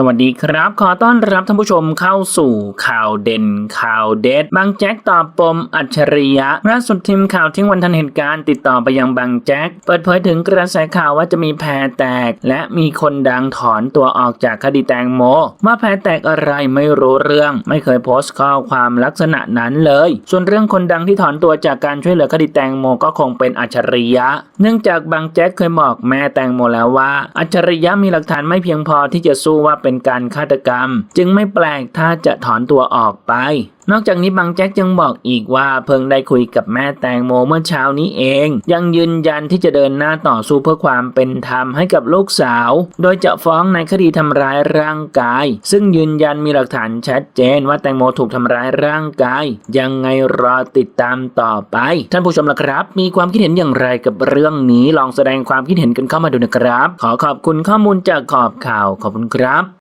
สวัสดีครับ ขอต้อนรับท่านผู้ชมเข้าสู่ข่าวเด่นข่าวเด็ด บางแจ็คตอบปมอัจฉริยะล่าสุดทีมข่าวทิ้งวันทันเหตุการณ์ติดต่อไปยังบางแจ็คเปิดเผยถึงกระแสข่าวว่าจะมีแพรแตก และมีคนดังถอนตัวออกจากคดีแตงโมว่าแพรแตกอะไรไม่รู้เรื่อง ไม่เคยโพสต์ข้อความลักษณะนั้นเลย ส่วนเรื่องคนดังที่ถอนตัวจากการช่วยเหลือคดีแตงโมก็คงเป็นอัจฉริยะ เนื่องจากบางแจ็คเคยบอกแม่แตงโมแล้วว่า อัจฉริยะมีหลักฐานไม่เพียงพอที่จะสู้ว่าเป็น็นการฆาตกรรม จึงไม่แปลกถ้าจะถอนตัวออกไป นอกจากนี้บางแจ็คยังบอกอีกว่าเพิ่งได้คุยกับแม่แตงโมเมื่อเช้านี้เอง ยังยืนยันที่จะเดินหน้าต่อสู้เพื่อความเป็นธรรมให้กับลูกสาว โดยจะฟ้องในคดีทำร้ายร่างกาย ซึ่งยืนยันมีหลักฐานชัดเจนว่าแตงโมถูกทำร้ายร่างกาย ยังไงรอติดตามต่อไป ท่านผู้ชมล่ะครับ มีความคิดเห็นอย่างไรกับเรื่องนี้ลองแสดงความคิดเห็นกันเข้ามาดูนะครับ ขอขอบคุณข้อมูลจากขอบข่าวขอบคุณครับ